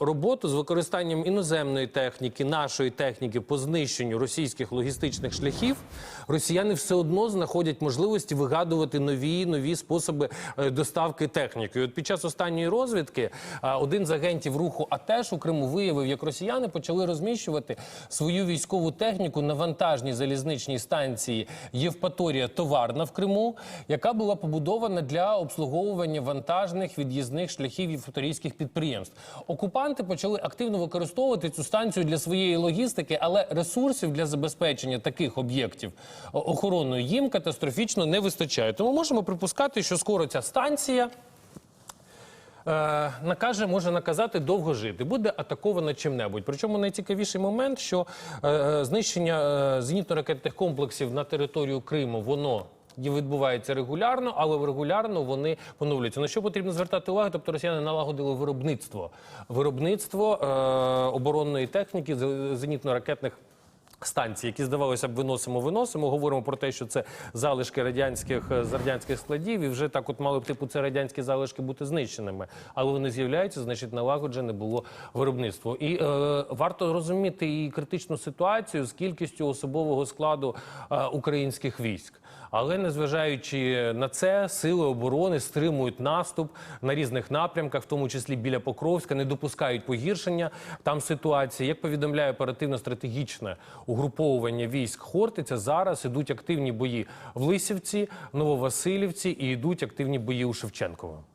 роботу з використанням іноземної техніки, нашої техніки по знищенню російських логістичних шляхів, росіяни все одно знаходять можливості вигадувати нові нові способи е, доставки техніки. От під час останньої розвідки е, один з агентів руху АТЕШ у Криму виявив, як росіяни почали розміщувати свою військову техніку на вантажній залізничній станції Євпаторія Товарна в Криму, яка була побудована для обслуговування вантажних від'їзних шляхів євпаторійських підприємств. Окупанти почали активно використовувати цю станцію для своєї логістики, але ресурсів для забезпечення таких об'єктів о- охороною їм катастрофічно не вистачає. Тому можемо припускати, що скоро ця станція е, накаже, може наказати довго жити, буде атакована чим-небудь. Причому найцікавіший момент, що е, е, знищення е, зенітно-ракетних комплексів на територію Криму, воно. Відбувається регулярно, але регулярно вони поновлюються. На що потрібно звертати увагу? Тобто росіяни налагодили виробництво виробництво е, оборонної техніки зенітно-ракетних станцій, які здавалося б, виносимо, виносимо. Говоримо про те, що це залишки радянських е, з радянських складів, і вже так, от мали б типу це радянські залишки бути знищеними. Але вони з'являються, значить, налагоджене було виробництво. І е, варто розуміти і критичну ситуацію з кількістю особового складу е, українських військ. Але незважаючи на це, сили оборони стримують наступ на різних напрямках, в тому числі біля Покровська, не допускають погіршення там ситуації. Як повідомляє оперативно-стратегічне угруповування військ Хортиця, зараз ідуть активні бої в Лисівці, Нововасилівці і йдуть активні бої у Шевченково.